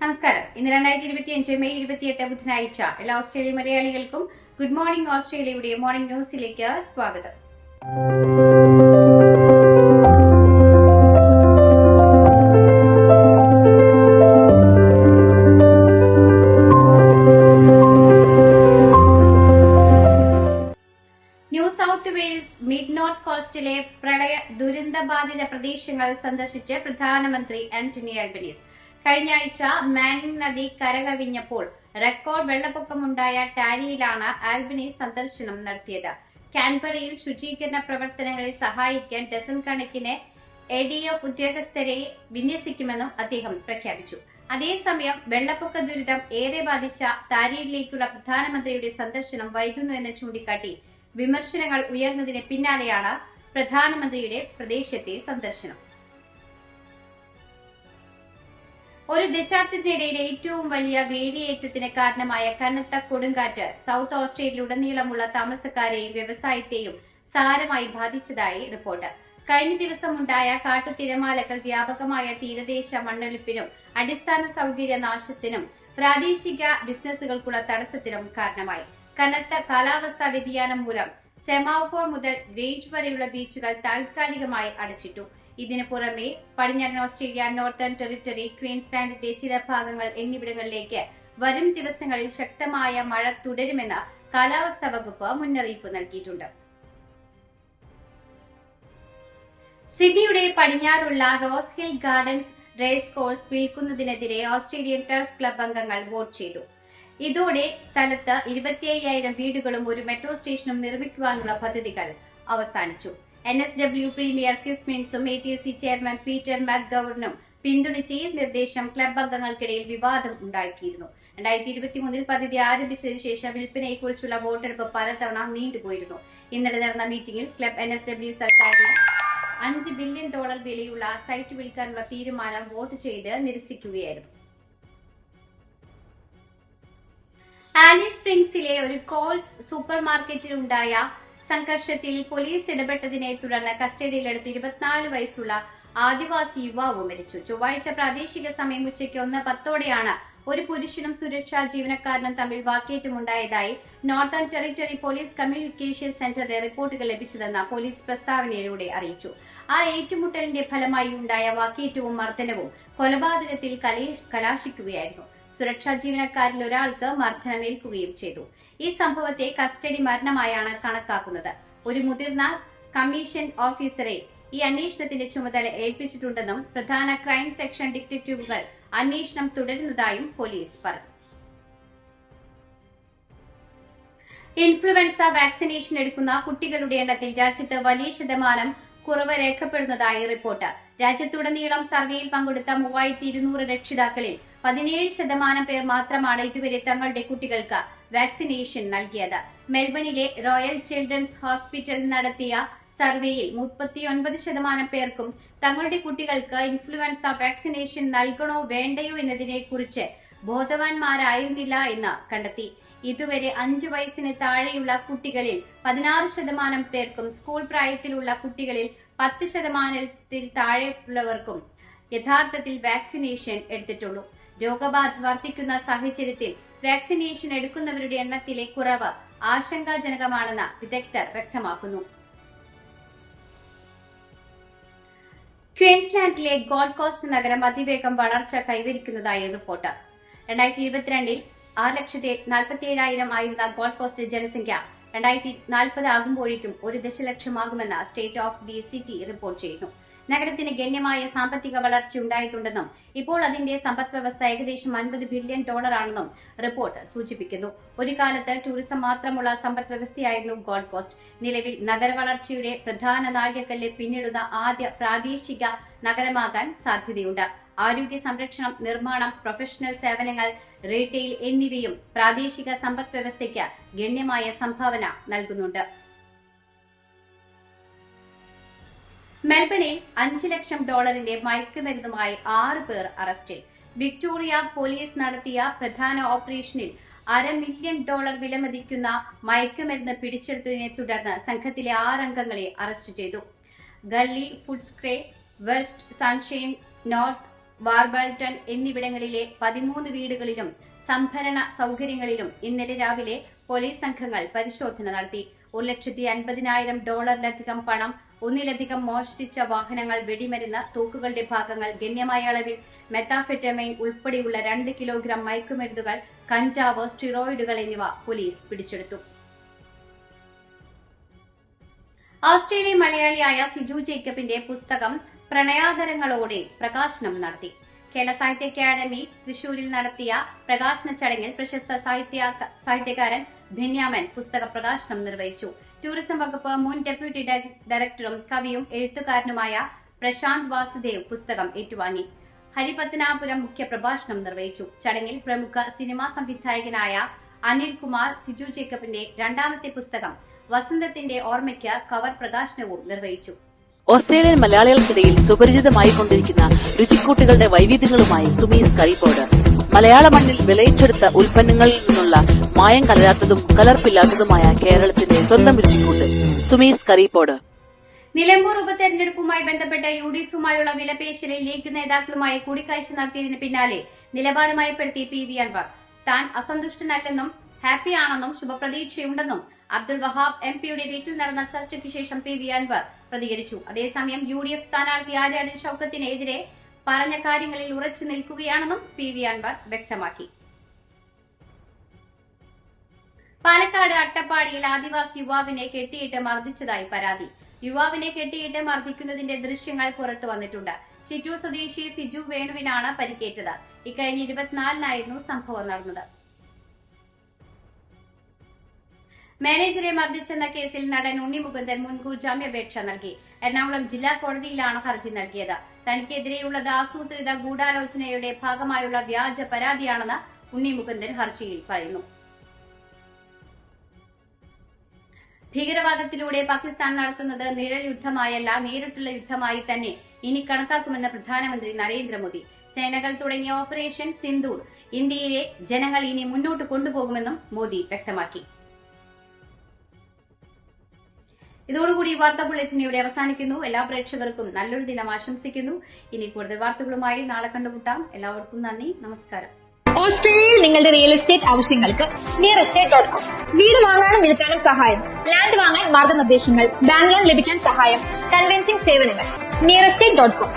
നമസ്കാരം. ഇന്ന് രണ്ടായിരത്തി ഇരുപത്തി അഞ്ച് മെയ് ഇരുപത്തിയെട്ട് ബുധനാഴ്ച എല്ലാ ഓസ്ട്രേലിയ മലയാളികൾക്കും ഗുഡ് മോർണിംഗ് ഓസ്ട്രേലിയയുടെ മോർണിംഗ് ന്യൂസിലേക്ക് സ്വാഗതം. ന്യൂ സൗത്ത് വെയിൽസ് കോസ്റ്റിലെ പ്രളയ ദുരന്തബാധിത പ്രദേശങ്ങൾ സന്ദർശിച്ച് പ്രധാനമന്ത്രി ആന്റണി ആൽബനീസ് കഴിഞ്ഞ ആഴ്ച മാനിംഗ് നദി കരകവിഞ്ഞപ്പോൾ റെക്കോർഡ് വെള്ളപ്പൊക്കമുണ്ടായ ടാരിയിലാണ് ആൽബിനി സന്ദർശനം നടത്തിയത്. കാൻബറയിൽ ശുചീകരണ പ്രവർത്തനങ്ങളിൽ സഹായിക്കാൻ ഡസൻ കണക്കിന് എ ഡി എഫ് ഉദ്യോഗസ്ഥരെ വിന്യസിക്കുമെന്നും അദ്ദേഹം പ്രഖ്യാപിച്ചു. അതേസമയം വെള്ളപ്പൊക്ക ദുരിതം ഏറെ ബാധിച്ച താരിയിലേക്കുള്ള പ്രധാനമന്ത്രിയുടെ സന്ദർശനം വൈകുന്നു എന്ന് ചൂണ്ടിക്കാട്ടി വിമർശനങ്ങൾ ഉയർന്നതിന് പിന്നാലെയാണ് പ്രധാനമന്ത്രിയുടെ പ്രദേശത്തെ സന്ദർശനം. ഒരു ദശാബ്ദത്തിനിടയിലെ ഏറ്റവും വലിയ വേലിയേറ്റത്തിന് കാരണമായ കനത്ത കൊടുങ്കാറ്റ് സൗത്ത് ഓസ്ട്രേലിയയിലുടനീളമുള്ള താമസക്കാരെയും വ്യവസായത്തെയും സാരമായി ബാധിച്ചതായി റിപ്പോർട്ട്. കഴിഞ്ഞ ദിവസമുണ്ടായ കാട്ടുതിരമാലകൾ വ്യാപകമായ തീരദേശ മണ്ണൊലിപ്പിനും അടിസ്ഥാന സൗകര്യ നാശത്തിനും പ്രാദേശിക ബിസിനസ്സുകൾക്കുള്ള തടസ്സത്തിനും കാരണമായി. കനത്ത കാലാവസ്ഥാ വ്യതിയാനം മൂലം സെമാഫോർ മുതൽ റേഞ്ച് വരെയുള്ള ബീച്ചുകൾ താൽക്കാലികമായി അടച്ചിട്ടു. ഇതിനു പുറമെ പടിഞ്ഞാറൻ ഓസ്ട്രേലിയ നോർത്തേൺ ടെറിട്ടറി ക്വീൻസ്ലാൻഡിന്റെ ചില ഭാഗങ്ങൾ എന്നിവിടങ്ങളിലേക്ക് വരും ദിവസങ്ങളിൽ ശക്തമായ മഴ തുടരുമെന്ന് കാലാവസ്ഥാ വകുപ്പ് മുന്നറിയിപ്പ് നൽകിയിട്ടുണ്ട്. സിഡ്നിയുടെ പടിഞ്ഞാറുള്ള Rose Hill Gardens race course വിൽക്കുന്നതിനെതിരെ Australian turf club അംഗങ്ങൾ വോട്ട് ചെയ്തു. ഇതോടെ സ്ഥലത്ത് ഇരുപത്തിയ്യായിരം വീടുകളും ഒരു മെട്രോ സ്റ്റേഷനും നിർമ്മിക്കുവാനുള്ള പദ്ധതികൾ അവസാനിച്ചു. N S W premier കിസ്മിൻസും A T S C chairman Peter മാക്ഗവറിനും പിന്തുണച്ച ഈ നിർദ്ദേശം ക്ലബ് അംഗങ്ങൾക്കിടയിൽ വിവാദം ഉണ്ടാക്കിയിരുന്നു. രണ്ടായിരത്തി ഇരുപത്തി മൂന്നിൽ പദ്ധതി ആരംഭിച്ചതിനു ശേഷം വിൽപ്പനയെക്കുറിച്ചുള്ള വോട്ടെടുപ്പ് പലതവണ നീണ്ടുപോയിരുന്നു. ഇന്നലെ നടന്ന മീറ്റിംഗിൽ ക്ലബ് എൻ എസ് ഡബ്ല്യു സർക്കാരിന് അഞ്ച് ബില്യൺ ഡോളർ വിലയുള്ള സൈറ്റ് വിൽക്കാനുള്ള തീരുമാനം വോട്ട് ചെയ്ത് നിരസിക്കുകയായിരുന്നു. ആലി സ്പ്രിംഗ്സിലെ ഒരു കോൾസ് സൂപ്പർ മാർക്കറ്റിൽ ഉണ്ടായ സംഘർഷത്തിൽ പോലീസ് ഇടപെട്ടതിനെ തുടർന്ന് കസ്റ്റഡിയിലെടുത്ത് ഇരുപത്തിനാല് വയസ്സുള്ള ആദിവാസി യുവാവ് മരിച്ചു. ചൊവ്വാഴ്ച പ്രാദേശിക സമയം ഉച്ചയ്ക്ക് ഒന്ന് പത്തോടെയാണ് ഒരു പുരുഷനും സുരക്ഷാ ജീവനക്കാരനും തമ്മിൽ വാക്കേറ്റമുണ്ടായതായി നോർത്തേൺ ടെറിട്ടറി പോലീസ് കമ്മ്യൂണിക്കേഷൻ സെന്ററിലെ റിപ്പോർട്ടുകൾ ലഭിച്ചതെന്ന് പോലീസ് പ്രസ്താവനയിലൂടെ അറിയിച്ചു. ആ ഏറ്റുമുട്ടലിന്റെ ഫലമായി ഉണ്ടായ വാക്കേറ്റവും മർദ്ദനവും കൊലപാതകത്തിൽ കലാശിക്കുകയായിരുന്നു. സുരക്ഷാ ജീവനക്കാരിൽ ഒരാൾക്ക് മർദ്ദനമേൽക്കുകയും ചെയ്തു. ഈ സംഭവത്തെ കസ്റ്റഡി മരണമായാണ് കണക്കാക്കുന്നത്. ഒരു മുതിർന്ന കമ്മീഷൻ ഓഫീസറെ ഈ അന്വേഷണത്തിന്റെ ചുമതല ഏൽപ്പിച്ചിട്ടുണ്ടെന്നും പ്രധാന ക്രൈം സെക്ഷൻ ഡിറ്റക്റ്റീവുകൾ അന്വേഷണം തുടരുന്നതായും പോലീസ് പറഞ്ഞു. ഇൻഫ്ലുവൻസ വാക്സിനേഷൻ എടുക്കുന്ന കുട്ടികളുടെ എണ്ണത്തിൽ രാജ്യത്ത് വലിയ ശതമാനം കുറവ് രേഖപ്പെടുന്നതായി റിപ്പോർട്ട്. രാജ്യത്തുടനീളം സർവേയിൽ പങ്കെടുത്ത മൂവായിരത്തി ഇരുന്നൂറ് രക്ഷിതാക്കളിൽ പതിനേഴ് ശതമാനം പേർ മാത്രമാണ് ഇതുവരെ തങ്ങളുടെ കുട്ടികൾക്ക് വാക്സിനേഷൻ നൽകിയത്. മെൽബണിലെ റോയൽ ചിൽഡ്രൻസ് ഹോസ്പിറ്റൽ നടത്തിയ സർവേയിൽ മുപ്പത്തിയൊൻപത് ശതമാനം പേർക്കും തങ്ങളുടെ കുട്ടികൾക്ക് ഇൻഫ്ലുവൻസ വാക്സിനേഷൻ നൽകണോ വേണ്ടയോ എന്നതിനെ കുറിച്ച് ബോധവാന്മാരായിരുന്നില്ല എന്ന് കണ്ടെത്തി. ഇതുവരെ അഞ്ചു വയസ്സിന് താഴെയുള്ള കുട്ടികളിൽ പതിനാറ് ശതമാനം പേർക്കും സ്കൂൾ പ്രായത്തിലുള്ള കുട്ടികളിൽ പത്ത് ശതമാനത്തിൽ താഴെയുള്ളവർക്കും യഥാർത്ഥത്തിൽ വാക്സിനേഷൻ എടുത്തിട്ടുള്ളൂ. രോഗബാധ വർദ്ധിക്കുന്ന സാഹചര്യത്തിൽ വാക്സിനേഷൻ എടുക്കുന്നവരുടെ എണ്ണത്തിലെ കുറവ് ആശങ്കാജനകമാണെന്ന് വിദഗ്ധർ വ്യക്തമാക്കുന്നു. ക്വീൻസ്ലാൻഡിലെ ഗോൾഡ് കോസ്റ്റ് നഗരം അതിവേഗം വളർച്ച കൈവരിക്കുന്നതായി റിപ്പോർട്ട്. രണ്ടായിരത്തി ഇരുപത്തിരണ്ടിൽ ആറ് ലക്ഷത്തി നാൽപ്പത്തി ഏഴായിരം ആയിരുന്ന ഗോൾഡ് കോസ്റ്റ് ജനസംഖ്യ രണ്ടായിരത്തി നാൽപ്പത് ആകുമ്പോഴേക്കും ഒരു ദശലക്ഷമാകുമെന്ന് State of the City report ചെയ്യുന്നു. നഗരത്തിന് ഗണ്യമായ സാമ്പത്തിക വളർച്ച ഉണ്ടായിട്ടുണ്ടെന്നും ഇപ്പോൾ അതിന്റെ സമ്പദ് വ്യവസ്ഥ ഏകദേശം അൻപത് ബില്യൺ ഡോളറാണെന്നും റിപ്പോർട്ട് സൂചിപ്പിക്കുന്നു. ഒരു കാലത്ത് ടൂറിസം മാത്രമുള്ള സമ്പദ് വ്യവസ്ഥയായിരുന്നു ഗോൾഡ് കോസ്റ്റ്. നിലവിൽ നഗര വളർച്ചയുടെ പ്രധാന നാഴികക്കല്ല് പിന്നിടുന്ന ആദ്യ പ്രാദേശിക നഗരമാകാൻ സാധ്യതയുണ്ട്. ആരോഗ്യ സംരക്ഷണം നിർമ്മാണം പ്രൊഫഷണൽ സേവനങ്ങൾ റീറ്റെയിൽ എന്നിവയും പ്രാദേശിക സമ്പദ് വ്യവസ്ഥയ്ക്ക് ഗണ്യമായ സംഭാവന നൽകുന്നുണ്ട്. മെൽബണിൽ അഞ്ച് ലക്ഷം ഡോളറിന്റെ മയക്കുമരുന്നുമായി ആറ് പേർ അറസ്റ്റിൽ. വിക്ടോറിയ പോലീസ് നടത്തിയ പ്രധാന ഓപ്പറേഷനിൽ അര മില്യൺ ഡോളർ വിലമതിക്കുന്ന മയക്കുമരുന്ന് പിടിച്ചെടുത്തതിനെ തുടർന്ന് സംഘത്തിലെ ആറംഗങ്ങളെ അറസ്റ്റ് ചെയ്തു. Gully Footscray West Sunshine North Warburton എന്നിവിടങ്ങളിലെ പതിമൂന്ന് വീടുകളിലും സംഭരണ സൗകര്യങ്ങളിലും ഇന്നലെ രാവിലെ പോലീസ് സംഘങ്ങൾ പരിശോധന നടത്തി. ഒരു ലക്ഷത്തി അൻപതിനായിരം ഡോളറിലധികം പണം ഒന്നിലധികം മോഷ്ടിച്ച വാഹനങ്ങൾ വെടിമരുന്ന് തോക്കുകളുടെ ഭാഗങ്ങൾ ഗണ്യമായ അളവിൽ മെത്താഫെറ്റമൈൻ ഉൾപ്പെടെയുള്ള രണ്ട് കിലോഗ്രാം മയക്കുമരുന്നുകൾ കഞ്ചാവ് സ്റ്റിറോയിഡുകൾ എന്നിവ പോലീസ് പിടിച്ചെടുത്തു. ഓസ്ട്രേലിയൻ മലയാളിയായ സിജു ജേക്കബിന്റെ പുസ്തകം പ്രണയാദരങ്ങളോടെ പ്രകാശനം നടത്തി. കേരള സാഹിത്യ അക്കാദമി തൃശൂരിൽ നടത്തിയ പ്രകാശന ചടങ്ങിൽ പ്രശസ്ത സാഹിത്യ സാഹിത്യകാരൻ ബെന്യാമൻ പുസ്തക പ്രകാശനം നിർവഹിച്ചു. ടൂറിസം വകുപ്പ് മുൻ ഡെപ്യൂട്ടി ഡയറക്ടറും കവിയും എഴുത്തുകാരനുമായ പ്രശാന്ത് വാസുദേവ് പുസ്തകം ഏറ്റുവാങ്ങി. ഹരിപത്തനാപുരം മുഖ്യപ്രഭാഷണം നിർവഹിച്ചു. ചടങ്ങിൽ പ്രമുഖ സിനിമാ സംവിധായകനായ അനിൽ കുമാർ സിജു ജേക്കബിന്റെ രണ്ടാമത്തെ പുസ്തകം വസന്തത്തിന്റെ ഓർമ്മയ്ക്ക് കവർ പ്രകാശനവും നിർവഹിച്ചു. ഓസ്ട്രേലിയൻ മലയാളികൾക്കിടയിൽ സുപരിചിതമായി കൊണ്ടിരിക്കുന്ന രുചിക്കൂട്ടുകളുടെ വൈവിധ്യങ്ങളുമായി സുമീസ് കറിപ്പോട് മലയാള മണ്ണിൽ വിളയിച്ചെടുത്ത ഉൽപ്പന്നങ്ങളിൽ നിന്നുള്ള മായം കലരാത്തതും കലർപ്പില്ലാത്തതുമായ കേരളത്തിന്റെ സ്വന്തം രുചിക്കൂട്ട് സുമീസ് കറിപ്പോട് നിലമ്പൂർ ഉപതെരഞ്ഞെടുപ്പുമായി ബന്ധപ്പെട്ട് യു ഡി എഫുമായുള്ള വിലപേശലിൽ ലീഗ് നേതാക്കളുമായി കൂടിക്കാഴ്ച നടത്തിയതിന് പിന്നാലെ നിലപാടുമായപ്പെടുത്തി പി വി അൻവർ. താൻ അസന്തുഷ്ടനല്ലെന്നും ഹാപ്പിയാണെന്നും ശുഭപ്രതീക്ഷയുണ്ടെന്നും അബ്ദുൽ വഹാബ് എം പിയുടെ വീട്ടിൽ നടന്ന ചർച്ചയ്ക്ക് ശേഷം പി വി അൻവർ പ്രതികരിച്ചു. അതേസമയം യു ഡി എഫ് സ്ഥാനാർത്ഥി ആര്യാടൻ ഷൌക്കത്തിനെതിരെ പറഞ്ഞ കാര്യങ്ങളിൽ ഉറച്ചു നിൽക്കുകയാണെന്നും പി വി അൻവർ വ്യക്തമാക്കി. പാലക്കാട് അട്ടപ്പാടിയിൽ ആദിവാസി യുവാവിനെ കെട്ടിയിട്ട് മർദ്ദിച്ചതായി പരാതി. യുവാവിനെ കെട്ടിയിട്ട് മർദ്ദിക്കുന്നതിന്റെ ദൃശ്യങ്ങൾ പുറത്തു വന്നിട്ടുണ്ട്. ചിറ്റൂർ സ്വദേശി സിജു വേണുവിനാണ് പരിക്കേറ്റത്. ഇക്കഴിഞ്ഞ ഇരുപത്തിനാലിനായിരുന്നു സംഭവം നടന്നത്. മാനേജരെ മർദ്ദിച്ചെന്ന കേസിൽ നടൻ ഉണ്ണി മുകുന്ദൻ മുൻകൂർ ജാമ്യാപേക്ഷ നൽകി. എറണാകുളം ജില്ലാ കോടതിയിലാണ് ഹർജി നൽകിയത്. തനിക്കെതിരെയുള്ളത് ആസൂത്രിത ഗൂഢാലോചനയുടെ ഭാഗമായുള്ള വ്യാജ പരാതിയാണെന്ന് ഉണ്ണി മുകുന്ദൻ ഹർജിയിൽ പറയുന്നു. ഭീകരവാദത്തിലൂടെ പാകിസ്ഥാൻ നടത്തുന്നത് നിഴൽ യുദ്ധമായല്ല നേരിട്ടുള്ള യുദ്ധമായി തന്നെ ഇനി കണക്കാക്കുമെന്ന് പ്രധാനമന്ത്രി നരേന്ദ്രമോദി. സേനകൾ തുടങ്ങിയ ഓപ്പറേഷൻ സിന്ദൂർ ഇന്ത്യയിലെ ജനങ്ങൾ ഇനി മുന്നോട്ട് കൊണ്ടുപോകുമെന്നും മോദി വ്യക്തമാക്കി. ഇതോടുകൂടി വാർത്താ ബുള്ളറ്റിൻ ഇവിടെ അവസാനിക്കുന്നു. എല്ലാ പ്രേക്ഷകർക്കും നല്ലൊരു ദിനം ആശംസിക്കുന്നു. ഇനി കൂടുതൽ വാർത്തകളുമായി നാളെ കണ്ടുമുട്ടാം. എല്ലാവർക്കും നന്ദി. നമസ്കാരം. ഓസ്ട്രേലിയയിൽ നിങ്ങളുടെ റിയൽ എസ്റ്റേറ്റ് ആവശ്യങ്ങൾക്ക് നിയർ എസ്റ്റേറ്റ് ഡോട്ട് കോം വീട് വാങ്ങാനും വിൽക്കാനും സഹായം. ലാൻഡ് വാങ്ങാൻ മാർഗനിർദ്ദേശങ്ങൾ ബാങ്ക് ലോൺ ലഭിക്കാൻ സഹായം. കൺവെൻസിംഗ് സേവനങ്ങൾ നിയർ എസ്റ്റേറ്റ് ഡോട്ട് കോം